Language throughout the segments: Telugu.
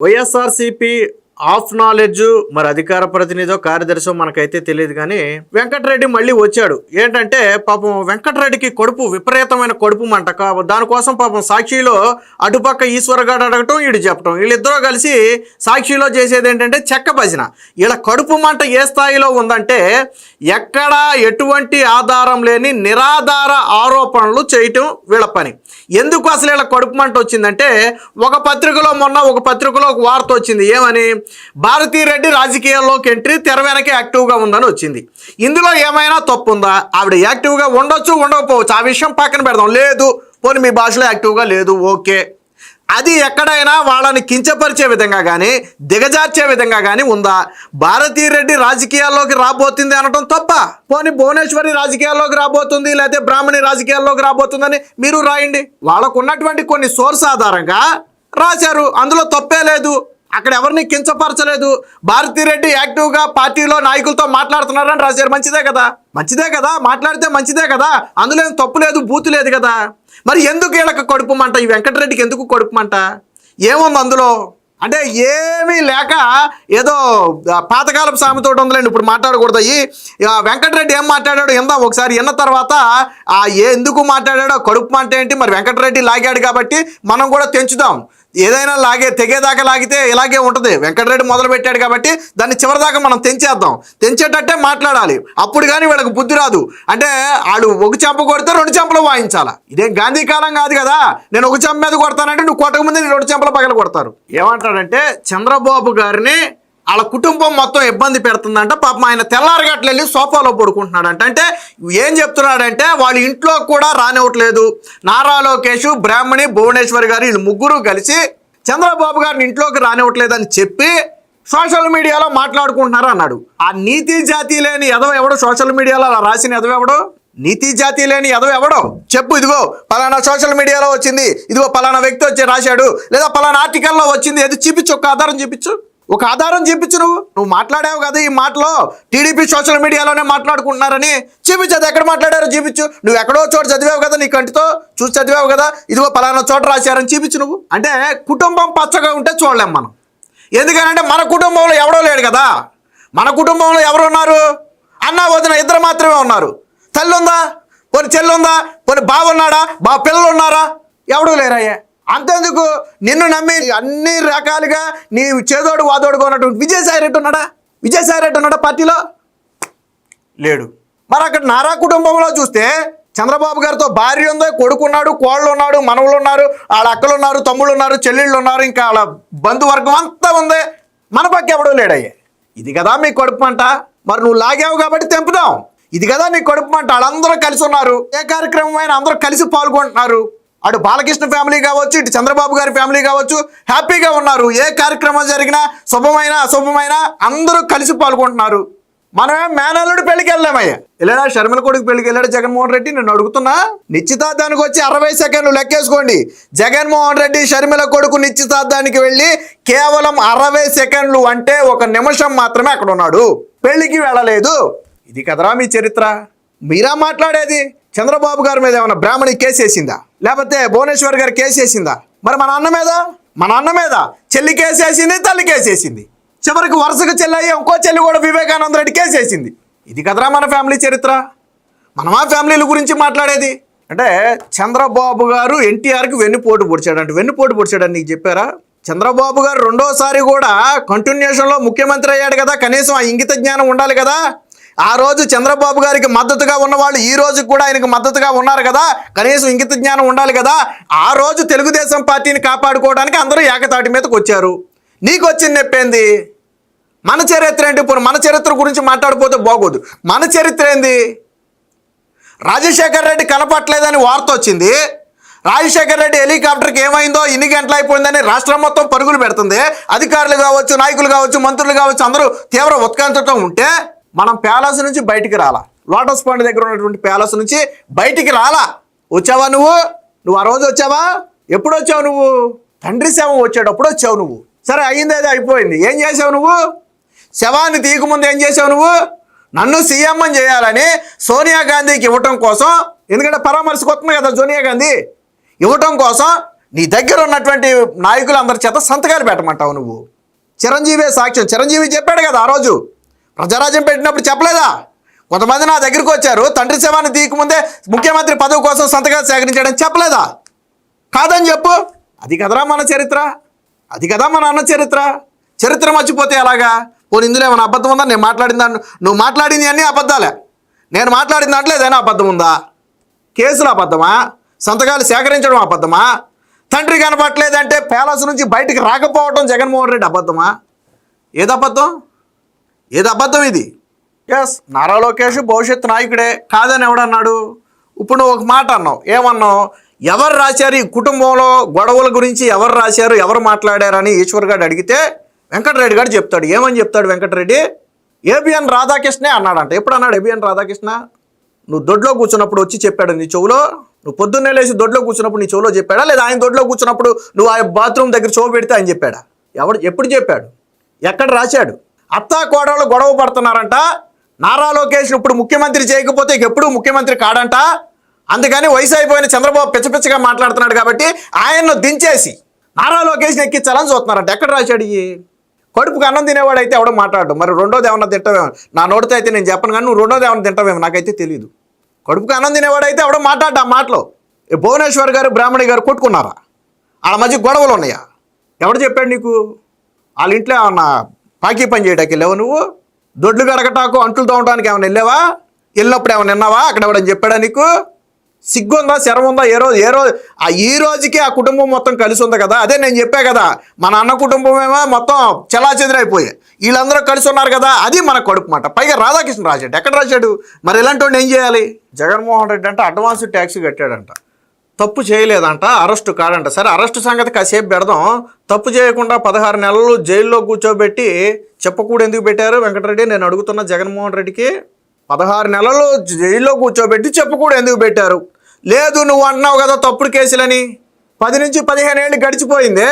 వైఎస్ఆర్సీపీ ఆఫ్ నాలెడ్జ్ మరి అధికార ప్రతినిధో కార్యదర్శో మనకైతే తెలియదు కానీ వెంకటరెడ్డి మళ్ళీ వచ్చాడు. ఏంటంటే పాపం వెంకటరెడ్డికి కడుపు విపరీతమైన కడుపు మంట దానికోసం పాపం సాక్షిలో అటుపక్క ఈశ్వరగాడు అడగటం వీడు చెప్పటం. వీళ్ళిద్దరూ కలిసి సాక్షిలో చేసేది ఏంటంటే చెక్క భజన. వీళ్ళ కడుపు మంట ఏ స్థాయిలో ఉందంటే ఎక్కడా ఎటువంటి ఆధారం లేని నిరాధార ఆరోపణలు చేయటం వీళ్ళ పని. ఎందుకు అసలు ఇలా కడుపు మంట వచ్చిందంటే ఒక పత్రికలో మొన్న ఒక పత్రికలో ఒక వార్త వచ్చింది. ఏమని? భారతీ రెడ్డి రాజకీయాల్లోకి ఎంట్రీ తెర వెనక యాక్టివ్గా ఉందని వచ్చింది. ఇందులో ఏమైనా తప్పు ఉందా ఆవిడ యాక్టివ్గా ఉండొచ్చు ఉండకపోవచ్చు. ఆ విషయం పక్కన పెడదాం. లేదు పోనీ మీ భాషలో యాక్టివ్గా లేదు ఓకే. అది ఎక్కడైనా వాళ్ళని కించపరిచే విధంగా కానీ దిగజార్చే విధంగా కానీ ఉందా? భారతీరెడ్డి రాజకీయాల్లోకి రాబోతుంది అనటం తప్ప. పోనీ భువనేశ్వరి రాజకీయాల్లోకి రాబోతుంది లేకపోతే బ్రాహ్మణి రాజకీయాల్లోకి రాబోతుందని మీరు రాయండి. వాళ్ళకు ఉన్నటువంటి కొన్ని సోర్స్ ఆధారంగా రాశారు. అందులో తప్పే లేదు. అక్కడ ఎవరిని కించపరచలేదు. భారతీరెడ్డి యాక్టివ్గా పార్టీలో నాయకులతో మాట్లాడుతున్నారని రాశారు. మంచిదే కదా? మంచిదే కదా? మాట్లాడితే మంచిదే కదా? అందులో తప్పు లేదు బూతు లేదు కదా? మరి ఎందుకు వీళ్ళకి కడుపు మంట? ఈ వెంకటరెడ్డికి ఎందుకు కడుపుమంట ఏముంది అందులో అంటే ఏమీ లేక ఏదో ఆ, పాతకాలపు సామెతోటి ఉందిలేండి ఇప్పుడు మాట్లాడకూడదు. ఈ వెంకటరెడ్డి ఏం మాట్లాడాడు ఇందా ఒకసారి. విన్న తర్వాత ఆ ఏ ఎందుకు మాట్లాడాడో కడుపు మంట ఏంటి? మరి వెంకటరెడ్డి లాగాడు కాబట్టి మనం కూడా తెంచుదాం. ఏదైనా లాగే తెగేదాకా లాగితే ఇలాగే ఉంటుంది. వెంకటరెడ్డి మొదలు పెట్టాడు కాబట్టి దాన్ని చివరిదాకా మనం తెంచేద్దాం. తెంచేటట్టే మాట్లాడాలి. అప్పుడు కానీ వీళ్ళకి బుద్ధి రాదు. అంటే వాడు ఒక చెంప కొడితే రెండు చెంపలు వాయించాలా? ఇదేం గాంధీ కాలం కాదు కదా. నేను ఒక చెంప మీద కొడతానంటే నువ్వు కొట్టకముందే నేను రెండు చెంపలు పగల కొడతారు. ఏమంటాడంటే చంద్రబాబు గారిని వాళ్ళ కుటుంబం మొత్తం ఇబ్బంది పెడుతుందంట. పాపం ఆయన తెల్లారగట్లు వెళ్ళి సోఫాలో పడుకుంటున్నాడంట. అంటే ఏం చెప్తున్నాడంటే వాళ్ళ ఇంట్లో కూడా రానివ్వట్లేదు. నారా లోకేష్ బ్రాహ్మణి భువనేశ్వర్ గారు వీళ్ళు ముగ్గురు కలిసి చంద్రబాబు గారిని ఇంట్లోకి రానివ్వట్లేదని చెప్పి సోషల్ మీడియాలో మాట్లాడుకుంటున్నారు అన్నాడు. ఆ నీతి జాతి లేని ఎదవ ఎవడో? సోషల్ మీడియాలో అలా రాసిన ఎదవ ఎవడో? నీతి జాతి లేని ఎదవ ఎవడో? చెప్పు ఇదిగో పలానా సోషల్ మీడియాలో వచ్చింది. ఇదిగో పలానా వ్యక్తి వచ్చి రాశాడు. లేదా పలానా ఆర్టికల్లో వచ్చింది. ఏది చూపించు ఒక ఆధారం చూపించు. ఒక ఆధారం చూపించు నువ్వు. నువ్వు మాట్లాడావు కదా ఈ మాటలో. టీడీపీ సోషల్ మీడియాలోనే మాట్లాడుకుంటున్నారని చూపించు అది ఎక్కడ మాట్లాడారో చూపించు. నువ్వు ఎక్కడో చోట చదివావు కదా నీ కంటితో. చూసి చదివావు కదా. ఇదిగో పలానా చోట రాశారని చూపించు నువ్వు. అంటే కుటుంబం పచ్చగా ఉంటే చూడలేం మనం. ఎందుకనంటే మన కుటుంబంలో ఎవడో లేడు కదా. మన కుటుంబంలో ఎవరు ఉన్నారు? అన్న వదిన ఇద్దరు మాత్రమే ఉన్నారు. తల్లి ఉందా పోనీ చెల్లి ఉందా పోనీ బావ ఉన్నాడా బా పిల్లలు ఉన్నారా ఎవడూ లేరయ్యా అంతేందుకు? నిన్ను నమ్మి అన్ని రకాలుగా నీ చేదోడు వాదోడుగా ఉన్నటువంటి విజయసాయి రెడ్డి ఉన్నాడా? విజయసాయి రెడ్డి ఉన్నాడా పార్టీలో? లేడు. మరి అక్కడ నారా కుటుంబంలో చూస్తే చంద్రబాబు గారితో భార్య ఉందో కొడుకున్నాడు కోళ్ళు ఉన్నాడు మనవులు ఉన్నారు వాళ్ళ అక్కలు ఉన్నారు తమ్ముళ్ళు ఉన్నారు చెల్లెళ్ళు ఉన్నారు ఇంకా వాళ్ళ బంధువర్గం అంతా ఉంది. మన పక్క ఎవడో లేడయ్యే. ఇది కదా మీ కొడుపు మంట. మరి నువ్వు లాగావు కాబట్టి తెంపుదాం. ఇది కదా నీ కొడుపు మంట. వాళ్ళందరూ కలిసి ఉన్నారు. ఏ కార్యక్రమం అయినా అందరూ కలిసి పాల్గొంటున్నారు. అటు బాలకృష్ణ ఫ్యామిలీ కావచ్చు ఇటు చంద్రబాబు గారి ఫ్యామిలీ కావచ్చు హ్యాపీగా ఉన్నారు. ఏ కార్యక్రమం జరిగినా శుభమైన అశుభమైన అందరూ కలిసి పాల్గొంటున్నారు. మనమే మేనల్లుడు పెళ్ళికి వెళ్ళామయ్యా. వెళ్ళాడా షర్మిల కొడుకు పెళ్ళికి వెళ్ళాడు జగన్మోహన్ రెడ్డి? నేను అడుగుతున్నా? నిశ్చితార్థానికి వచ్చి అరవై సెకండ్లు లెక్కేసుకోండి. జగన్మోహన్ రెడ్డి షర్మిల కొడుకు నిశ్చితార్థానికి వెళ్ళి కేవలం అరవై సెకండ్లు అంటే ఒక నిమిషం మాత్రమే అక్కడ ఉన్నాడు. పెళ్ళికి వెళ్ళలేదు. ఇది కదరా మీ చరిత్ర? మీరా మాట్లాడేది? చంద్రబాబు గారి మీద ఏమైనా బ్రాహ్మణి కేసు వేసిందా లేకపోతే భువనేశ్వర్ గారు కేసేసిందా మరి మన అన్న మీద? మన అన్న మీద. చెల్లి కేసేసింది తల్లి కేసేసింది చివరికి వరుసగా చెల్లి అయ్యి ఇంకో చెల్లి కూడా వివేకానంద రెడ్డి కేసేసింది ఇది కదరా మన ఫ్యామిలీ చరిత్ర? మనం ఆ ఫ్యామిలీల గురించి మాట్లాడేది. అంటే చంద్రబాబు గారు ఎన్టీఆర్కి వెన్నుపోటు పొడిచాడంట. వెన్నుపోటు పొడిచాడని నీకు చెప్పారా? చంద్రబాబు గారు రెండోసారి కూడా కంటిన్యూషన్లో ముఖ్యమంత్రి అయ్యాడు కదా కనీసం ఆ ఇంగిత జ్ఞానం ఉండాలి కదా? ఆ రోజు చంద్రబాబు గారికి మద్దతుగా ఉన్నవాళ్ళు ఈ రోజు కూడా ఆయనకు మద్దతుగా ఉన్నారు కదా. కనీసం ఇంగిత జ్ఞానం ఉండాలి కదా. ఆ రోజు తెలుగుదేశం పార్టీని కాపాడుకోవడానికి అందరూ ఏకతాటి మీదకి వచ్చారు. నీకు వచ్చిన నొప్పేంది? మన చరిత్ర ఏంటి? ఇప్పుడు మన చరిత్ర గురించి మాట్లాడిపోతే బాగోదు. మన చరిత్ర ఏంది? రాజశేఖర్ రెడ్డి కనపట్లేదని వార్త వచ్చింది. రాజశేఖర్ రెడ్డి హెలికాప్టర్కి ఏమైందో ఇన్ని గంటలు అయిపోయిందని రాష్ట్రం మొత్తం పరుగులు పెడుతుంది. అధికారులు కావచ్చు నాయకులు కావచ్చు మంత్రులు కావచ్చు అందరూ తీవ్ర ఉత్కంఠతో ఉంటే మనం ప్యాలెస్ నుంచి బయటికి రాలా. లోటస్ పాండ్ దగ్గర ఉన్నటువంటి ప్యాలెస్ నుంచి బయటికి రాలా. వచ్చావా నువ్వు? నువ్వు ఆ రోజు వచ్చావా? ఎప్పుడు వచ్చావు నువ్వు? తండ్రి శవం వచ్చేటప్పుడు వచ్చావు నువ్వు. సరే అయ్యింది అది అయిపోయింది. ఏం చేసావు నువ్వు? శవాన్ని తీయకముందు ఏం చేసావు నువ్వు? నన్ను సీఎం అని చేయాలని సోనియా గాంధీకి ఇవ్వటం కోసం ఎందుకంటే పరామర్శకు వస్తుంది కదా సోనియా గాంధీ ఇవ్వటం కోసం నీ దగ్గర ఉన్నటువంటి నాయకులు అందరి చేత సంతకాలు పెట్టమంటావు నువ్వు. చిరంజీవి సాక్ష్యం. చిరంజీవి చెప్పాడు కదా ఆ రోజు. ప్రజారాజ్యం పెట్టినప్పుడు చెప్పలేదా? కొంతమంది నా దగ్గరికి వచ్చారు తండ్రి సేవాన్ని తీయకముందే ముఖ్యమంత్రి పదవి కోసం సంతకాలు సేకరించడం చెప్పలేదా? కాదని చెప్పు. అది కదరా మన చరిత్ర. అది కదా మన అన్న చరిత్ర. చరిత్ర మర్చిపోతే ఎలాగా? పోనీ ఇందులో ఏమైనా అబద్ధం ఉందా? నేను మాట్లాడిన దాన్ని నువ్వు మాట్లాడింది అన్నీ అబద్ధాలే. నేను మాట్లాడిన దాంట్లో ఏదైనా అబద్ధం ఉందా? కేసులు అబద్ధమా? సంతకాలు సేకరించడం అబద్ధమా? తండ్రి కనపట్లేదంటే ప్యాలెస్ నుంచి బయటికి రాకపోవడం జగన్మోహన్ రెడ్డి అబద్ధమా? ఏదబద్ధం అబద్ధం? ఏది అబద్ధం ఇది? ఎస్ నారా లోకేష్ భవిష్యత్ నాయకుడే కాదని ఎవడన్నాడు? ఇప్పుడు నువ్వు ఒక మాట అన్నావు. ఏమన్నావు? ఎవరు రాశారు? ఈ కుటుంబంలో గొడవల గురించి ఎవరు రాశారు? ఎవరు మాట్లాడారని ఈశ్వర్ గారు అడిగితే వెంకటరెడ్డి గారు చెప్తాడు. ఏమని చెప్తాడు వెంకటరెడ్డి? ఏబిఎన్ రాధాకృష్ణే అన్నాడంట. ఎప్పుడు అన్నాడు ఏబిఎన్ రాధాకృష్ణ? నువ్వు దొడ్లో కూర్చున్నప్పుడు వచ్చి చెప్పాడు నీ చెవులో? నువ్వు పొద్దున్నే లేచి దొడ్లో కూర్చున్నప్పుడు నీ చెవులో చెప్పాడా? లేదా ఆయన దొడ్లో కూర్చున్నప్పుడు నువ్వు ఆ బాత్రూమ్ దగ్గర చెవు పెడితే ఆయన చెప్పాడా? ఎవడు ఎప్పుడు చెప్పాడు? ఎక్కడ రాశాడు? అత్తా కోడలు గొడవ పడుతున్నారంట. నారా లోకేష్ ఇప్పుడు ముఖ్యమంత్రి చేయకపోతే ఇక ఎప్పుడు ముఖ్యమంత్రి కాడంట. అందుకని వయసు అయిపోయిన చంద్రబాబు పిచ్చపిచ్చగా మాట్లాడుతున్నాడు కాబట్టి ఆయన్ను దించేసి నారా లోకేష్ని ఎక్కించాలని చూస్తున్నారంట ఎక్కడ రాశాడు ఈ? కడుపుకి అన్నం తినేవాడు అయితే ఎవడో మాట్లాడు. మరి రెండోది ఏమన్నా తింటావేమో? నా నోటితో అయితే నేను చెప్పను కానీ నువ్వు రెండోది ఏమన్నా తింటావేమో? నాకైతే తెలియదు కడుపుకి అన్నం తినేవాడు అయితే ఎవడో మాట్లాడు ఆ మాటలో. భువనేశ్వర్ గారు బ్రాహ్మణి గారు కొట్టుకున్నారా? వాళ్ళ మధ్య గొడవలు ఉన్నాయా? ఎవడు చెప్పాడు నీకు? వాళ్ళ ఇంట్లో ఏమన్నా పాకీ పని చేయడానికి వెళ్ళావు నువ్వు? దొడ్లు గడగటాకు అంట్లు తోమటానికి ఏమైనా వెళ్ళావా? వెళ్ళినప్పుడు ఏమైనా విన్నావా? అక్కడ ఎవడని చెప్పాడా నీకు? సిగ్గుందా? శరం ఉందా ఏ రోజు ఏ రోజు ఆ ఈ రోజుకి ఆ కుటుంబం మొత్తం కలిసి ఉంది కదా? అదే నేను చెప్పా కదా. మన అన్న కుటుంబమేమో మొత్తం చెలాచెదిరైపోయాయి వీళ్ళందరూ కలిసి ఉన్నారు కదా? అది మన కడుపు మాట. పైగా రాధాకృష్ణ రాశాడు. ఎక్కడ రాశాడు? మరి ఇలాంటి వాడిని ఏం చేయాలి? జగన్మోహన్ రెడ్డి అంటే అడ్వాన్స్ ట్యాక్స్ కట్టాడంట. తప్పు చేయలేదంట అరెస్టు కాడంట సరే అరెస్టు సంగతి కాసేపు పెడదాం. తప్పు చేయకుండా పదహారు నెలలు జైల్లో కూర్చోబెట్టి చెప్పకూడదు ఎందుకు పెట్టారు వెంకటరెడ్డి? నేను అడుగుతున్న జగన్మోహన్ రెడ్డికి పదహారు నెలలు జైల్లో కూర్చోబెట్టి చెప్పకూడదు ఎందుకు పెట్టారు? లేదు నువ్వు అంటున్నావు కదా తప్పుడు కేసులని. పది నుంచి పదిహేను ఏళ్ళు గడిచిపోయిందే.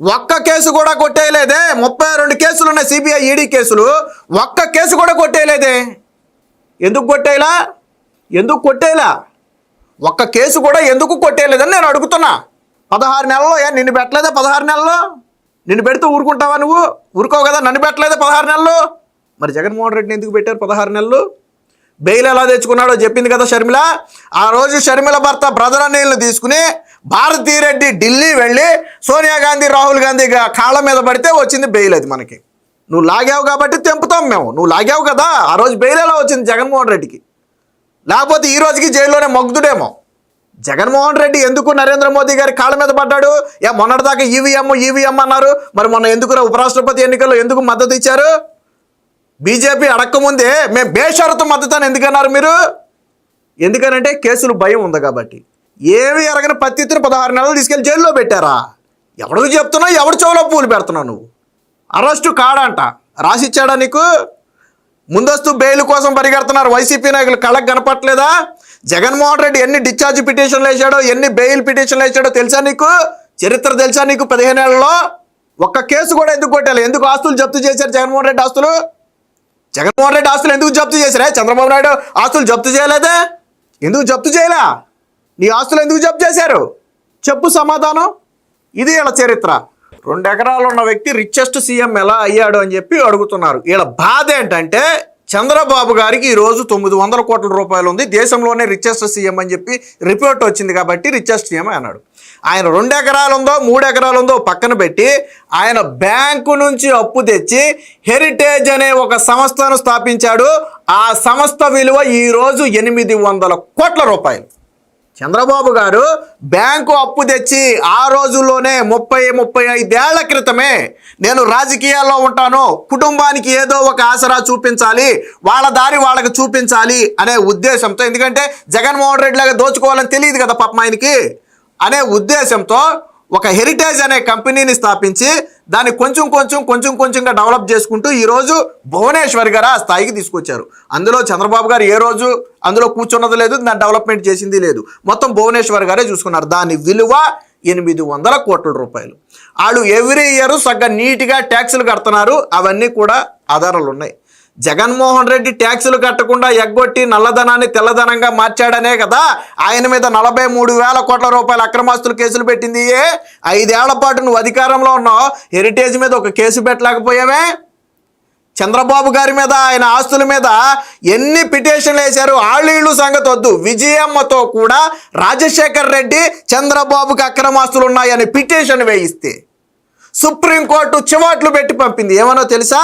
ఒక్క కేసు కూడా కొట్టేయలేదే. ముప్పై రెండు కేసులు ఉన్నాయి సిబిఐ ఈడీ కేసులు. ఒక్క కేసు కూడా కొట్టేయలేదే. ఎందుకు కొట్టేయలా? ఎందుకు కొట్టేయలా? ఒక్క కేసు కూడా ఎందుకు కొట్టేయలేదని నేను అడుగుతున్నా. పదహారు నెలల్లో ఏ నిన్ను పెట్టలేదా పదహారు నెలల్లో నిన్ను పెడితే ఊరుకుంటావా నువ్వు? ఊరుకోవు కదా నన్ను పెట్టలేదా పదహారు నెలలు? మరి జగన్మోహన్ రెడ్డిని ఎందుకు పెట్టారు పదహారు నెలలు? బెయిల్ ఎలా తెచ్చుకున్నాడో చెప్పింది కదా షర్మిల. ఆ రోజు షర్మిల భర్త బ్రదర్ అనిల్ని తీసుకుని భారతీరెడ్డి ఢిల్లీ వెళ్ళి సోనియా గాంధీ రాహుల్ గాంధీ కాళ్ళ మీద పడితే వచ్చింది బెయిల్ అది మనకి. నువ్వు లాగావు కాబట్టి తెంపుతాం మేము. నువ్వు లాగావు కదా. ఆ రోజు బెయిల్ ఎలా వచ్చింది జగన్మోహన్ రెడ్డికి? లేకపోతే ఈ రోజుకి జైల్లోనే మగ్గుదుడేమో. జగన్మోహన్ రెడ్డి ఎందుకు నరేంద్ర మోదీ గారి కాళ్ళ మీద పడ్డాడు? ఏ మొన్నటిదాకా ఈవీఎం ఈవీఎం అన్నారు. మరి మొన్న ఎందుకు ఉపరాష్ట్రపతి ఎన్నికల్లో ఎందుకు మద్దతు ఇచ్చారు? బీజేపీ అడక్కముందే మేము బేషరతు మద్దతు అని ఎందుకన్నారు మీరు? ఎందుకనంటే కేసులు భయం ఉంది కాబట్టి. ఏమి ఎరగని పత్తిత్తుని పదహారు నెలలు తీసుకెళ్ళి జైల్లో పెట్టారా? ఎవడికి చెప్తున్నావు? ఎవడి చెవులో పూలు పెడుతున్నావు నువ్వు? అరెస్టు కాడంట. రాసిచ్చాడా నీకు? ముందస్తు బెయిల్ కోసం పరిగెడుతున్నారు. వైసీపీ నాయకులు కళ్ళకు కనపట్లేదా జగన్మోహన్ రెడ్డి ఎన్ని డిశ్చార్జ్ పిటిషన్లు వేసాడో ఎన్ని బెయిల్ పిటిషన్లు వేసాడో తెలుసా నీకు? చరిత్ర తెలుసా నీకు పదిహేను ఒక్క కేసు కూడా ఎందుకు కొట్టాలి? ఎందుకు ఆస్తులు జప్తు చేశారు జగన్మోహన్ రెడ్డి ఆస్తులు? జగన్మోహన్ రెడ్డి ఆస్తులు ఎందుకు జప్తు చేశారా? చంద్రబాబు నాయుడు ఆస్తులు జప్తు చేయలేదే? ఎందుకు జప్తు చేయలే? నీ ఆస్తులు ఎందుకు జప్తు చేశారు? చెప్పు సమాధానం. ఇది ఇలా చరిత్ర. రెండు ఎకరాలు ఉన్న వ్యక్తి రిచెస్ట్ సీఎం ఎలా అయ్యాడు అని చెప్పి అడుగుతున్నారు. వీళ్ళ బాధ ఏంటంటే చంద్రబాబు గారికి ఈరోజు తొమ్మిది వందల కోట్ల రూపాయలు ఉంది. దేశంలోనే రిచెస్ట్ సీఎం అని చెప్పి రిపోర్ట్ వచ్చింది కాబట్టి రిచెస్ట్ సీఎం అన్నాడు. ఆయన రెండు ఎకరాలు ఉందో మూడు ఎకరాలు ఉందో పక్కన పెట్టి ఆయన బ్యాంకు నుంచి అప్పు తెచ్చి హెరిటేజ్ అనే ఒక సంస్థను స్థాపించాడు. ఆ సంస్థ విలువ ఈరోజు ఎనిమిది వందల కోట్ల రూపాయలు. చంద్రబాబు గారు బ్యాంకు అప్పు తెచ్చి ఆ రోజుల్లోనే ముప్పై ముప్పై ఐదేళ్ళ క్రితమే నేను రాజకీయాల్లో ఉంటాను కుటుంబానికి ఏదో ఒక ఆసరా చూపించాలి వాళ్ళ దారి వాళ్ళకి చూపించాలి అనే ఉద్దేశంతో ఎందుకంటే జగన్మోహన్ రెడ్డి లాగా దోచుకోవాలని తెలియదు కదా పాపం ఆయనకి అనే ఉద్దేశంతో ఒక హెరిటేజ్ అనే కంపెనీని స్థాపించి దాన్ని కొంచెం కొంచెం కొంచెం కొంచెంగా డెవలప్ చేసుకుంటూ ఈరోజు భువనేశ్వర్ గారు ఆ స్థాయికి తీసుకొచ్చారు. అందులో చంద్రబాబు గారు ఏ రోజు అందులో కూర్చున్నది లేదు దాన్ని డెవలప్మెంట్ చేసింది లేదు. మొత్తం భువనేశ్వర్ గారే చూసుకున్నారు. దాని విలువ ఎనిమిది వందల కోట్ల రూపాయలు. వాళ్ళు ఎవ్రీ ఇయర్ సగ్గ నీట్గా ట్యాక్సులు కడుతున్నారు. అవన్నీ కూడా ఆధారాలు ఉన్నాయి. జగన్మోహన్ రెడ్డి ట్యాక్సులు కట్టకుండా ఎగ్గొట్టి నల్లధనాన్ని తెల్లధనంగా మార్చాడనే కదా ఆయన మీద నలభై మూడు వేల కోట్ల రూపాయల అక్రమాస్తులు కేసులు పెట్టింది ఏ? ఐదేళ్ళ పాటు నువ్వు అధికారంలో ఉన్నావు హెరిటేజ్ మీద ఒక కేసు పెట్టలేకపోయావే? చంద్రబాబు గారి మీద ఆయన ఆస్తుల మీద ఎన్ని పిటిషన్లు వేశారు? ఆళ్ళీళ్ళు సంగతి వద్దు. విజయమ్మతో కూడా రాజశేఖర్ రెడ్డి చంద్రబాబుకి అక్రమాస్తులు ఉన్నాయని పిటిషన్ వేయిస్తే సుప్రీంకోర్టు చివాట్లు పెట్టి పంపింది. ఏమనో తెలుసా?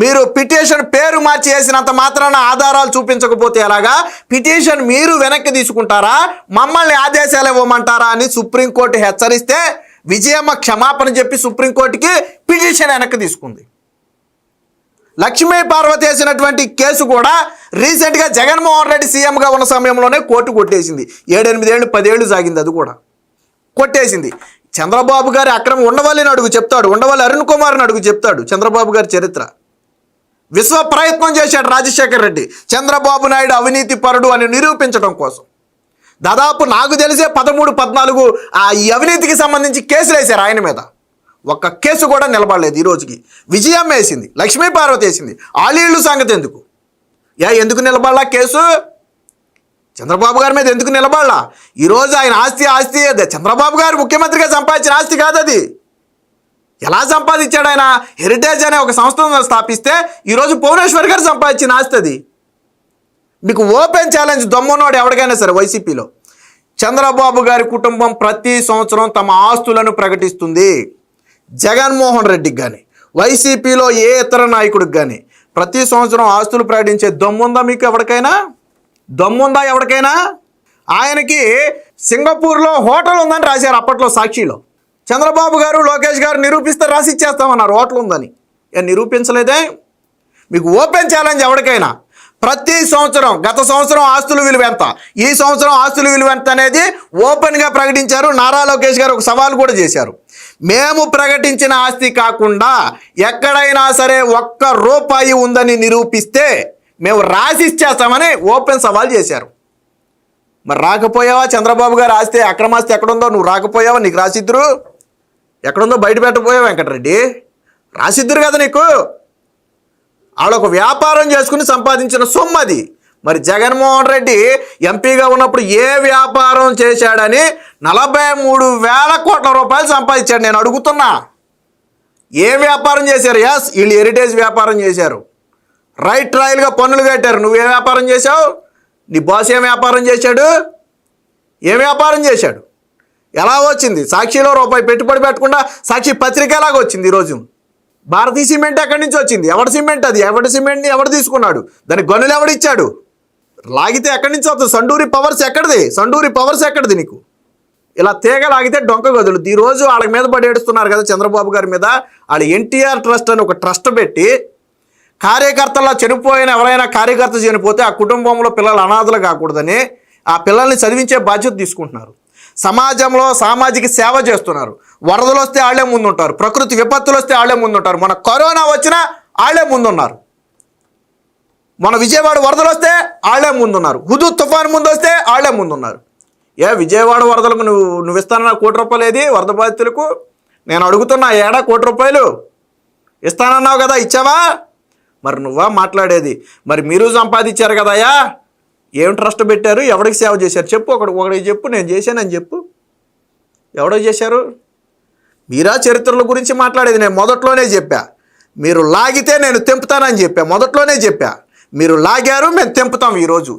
మీరు పిటిషన్ పేరు మార్చి వేసినంత మాత్రాన ఆధారాలు చూపించకపోతే ఎలాగా? పిటిషన్ మీరు వెనక్కి తీసుకుంటారా? మమ్మల్ని ఆదేశాలు ఇవ్వమంటారా అని సుప్రీంకోర్టు హెచ్చరిస్తే విజయమ్మ క్షమాపణ చెప్పి సుప్రీంకోర్టుకి పిటిషన్ వెనక్కి తీసుకుంది. లక్ష్మీ పార్వతి వేసినటువంటి కేసు కూడా రీసెంట్గా జగన్మోహన్ రెడ్డి సీఎంగా ఉన్న సమయంలోనే కోర్టు కొట్టేసింది. ఏడెనిమిదేళ్ళు పదేళ్ళు సాగింది అది కూడా. కొట్టేసింది. చంద్రబాబు గారి అక్రమం ఉండవల్లిని అడుగు చెప్తాడు. ఉండవల్లి అరుణ్ కుమార్ని అడుగు చెప్తాడు చంద్రబాబు గారి చరిత్ర. విశ్వ ప్రయత్నం చేశాడు రాజశేఖర్ రెడ్డి. చంద్రబాబు నాయుడు అవినీతి పరుడు అని నిరూపించడం కోసం. దాదాపు నాకు తెలిసే పదమూడు పద్నాలుగు ఆ ఈ అవినీతికి సంబంధించి కేసులు వేశారు ఆయన మీద. ఒక్క కేసు కూడా నిలబడలేదు ఈ రోజుకి. విజయం వేసింది లక్ష్మీ పార్వతి వేసింది. ఆలీళ్ళు సంగతి ఎందుకు? యా ఎందుకు నిలబడలా కేసు? చంద్రబాబు గారి మీద ఎందుకు నిలబడలా? ఈరోజు ఆయన ఆస్తి ఆస్తి చంద్రబాబు గారు ముఖ్యమంత్రిగా సంపాదించిన ఆస్తి కాదు అది ఎలా సంపాదించాడు ఆయన? హెరిటేజ్ అనే ఒక సంస్థను స్థాపిస్తే ఈరోజు భువనేశ్వర్ గారు సంపాదించిన ఆస్తి అది. మీకు ఓపెన్ ఛాలెంజ్ దమ్మున్నోడు ఎవరికైనా సరే వైసీపీలో. చంద్రబాబు గారి కుటుంబం ప్రతి సంవత్సరం తమ ఆస్తులను ప్రకటిస్తుంది. జగన్మోహన్ రెడ్డికి కానీ వైసీపీలో ఏ ఇతర నాయకుడికి కానీ ప్రతి సంవత్సరం ఆస్తులు ప్రకటించే దమ్ముందా మీకు ఎవరికైనా? దమ్ముందా ఎవరికైనా? ఆయనకి సింగపూర్లో హోటల్ ఉందని రాశారు అప్పట్లో సాక్షిలో. చంద్రబాబు గారు లోకేష్ గారు నిరూపిస్తే రాసి ఇచ్చేస్తామన్నారు. హోటల్ ఉందని. ఏ నిరూపించలేదే? మీకు ఓపెన్ ఛాలెంజ్ ఎవరికైనా. ప్రతి సంవత్సరం గత సంవత్సరం ఆస్తుల విలువ ఎంత? ఈ సంవత్సరం ఆస్తుల విలువ ఎంత అనేది ఓపెన్గా ప్రకటించారు. నారా లోకేష్ గారు ఒక సవాల్ కూడా చేశారు. మేము ప్రకటించిన ఆస్తి కాకుండా ఎక్కడైనా సరే ఒక్క రూపాయి ఉందని నిరూపిస్తే మేము రాసి ఇచ్చేస్తామని ఓపెన్ సవాల్ చేశారు. మరి రాకపోయావా? చంద్రబాబు గారు ఆస్తి అక్రమాస్తి ఎక్కడుందో నువ్వు రాకపోయావా? నీకు రాసిద్దురు? ఎక్కడుందో బయట పెట్టబోయే వెంకటరెడ్డి. రాసిద్దురు కదా నీకు? వాళ్ళొక వ్యాపారం చేసుకుని సంపాదించిన సొమ్ము అది. మరి జగన్మోహన్ రెడ్డి ఎంపీగా ఉన్నప్పుడు ఏ వ్యాపారం చేశాడని నలభై మూడు వేల కోట్ల రూపాయలు సంపాదించాడు. నేను అడుగుతున్నా. ఏ వ్యాపారం చేశారు? ఎస్ వీళ్ళు హెరిటేజ్ వ్యాపారం చేశారు. రైట్ రాయల్గా పన్నులు కట్టారు. నువ్వే వ్యాపారం చేశావు? నీ బాస్ ఏం వ్యాపారం చేశాడు? ఏ వ్యాపారం చేశాడు? ఎలా వచ్చింది? సాక్షిలో రూపాయి పెట్టుబడి పెట్టకుండా సాక్షి పత్రిక ఎలాగ వచ్చింది ఈరోజు భారతీయ సిమెంట్ ఎక్కడి నుంచి వచ్చింది? ఎవడి సిమెంట్ అది? ఎవడి సిమెంట్ని ఎవడు తీసుకున్నాడు? దాని గనులు ఎవడిచ్చాడు లాగితే ఎక్కడి నుంచి వస్తుంది? సండూరి పవర్స్ ఎక్కడిది? సండూరి పవర్స్ ఎక్కడిది నీకు? ఇలా తీగ లాగితే డొంక గదులు. ఈరోజు వాళ్ళ మీద పడి ఏడుస్తున్నారు కదా చంద్రబాబు గారి మీద. వాళ్ళు ఎన్టీఆర్ ట్రస్ట్ అని ఒక ట్రస్ట్ పెట్టి కార్యకర్తల్లో చనిపోయిన ఎవరైనా కార్యకర్త చనిపోతే ఆ కుటుంబంలో పిల్లలు అనాథలు కాకూడదని ఆ పిల్లల్ని చదివించే బాధ్యత తీసుకుంటున్నారు. సమాజంలో సామాజిక సేవ చేస్తున్నారు. వరదలు వస్తే వాళ్ళే ముందుంటారు. ప్రకృతి విపత్తులు వస్తే వాళ్ళే ముందుంటారు. మన కరోనా వచ్చినా వాళ్ళే ముందున్నారు. మన విజయవాడ వరదలు వస్తే వాళ్ళే ముందున్నారు. హుదు తుఫాన్ ముందు వస్తే వాళ్ళే ముందున్నారు. ఏ విజయవాడ వరదలకు నువ్వు నువ్వు ఇస్తానన్న కోటి రూపాయలు ఏది? వరద బాధితులకు? నేను అడుగుతున్నా ఏడా కోటి రూపాయలు? ఇస్తానన్నావు కదా ఇచ్చావా? మరి నువ్వా మాట్లాడేది? మరి మీరు సంపాదించారు కదయ్యా ఏం ట్రస్ట్ పెట్టారు? ఎవడికి సేవ చేశారు? చెప్పు ఒకటి ఒకటి చెప్పు నేను చేశానని చెప్పు. ఎవడో చేశారు? మీరా చరిత్రల గురించి మాట్లాడేది నేను మొదట్లోనే చెప్పా. మీరు లాగితే నేను తెంపుతానని చెప్పా. మొదట్లోనే చెప్పా. మీరు లాగారు మేము తెంపుతాం ఈరోజు.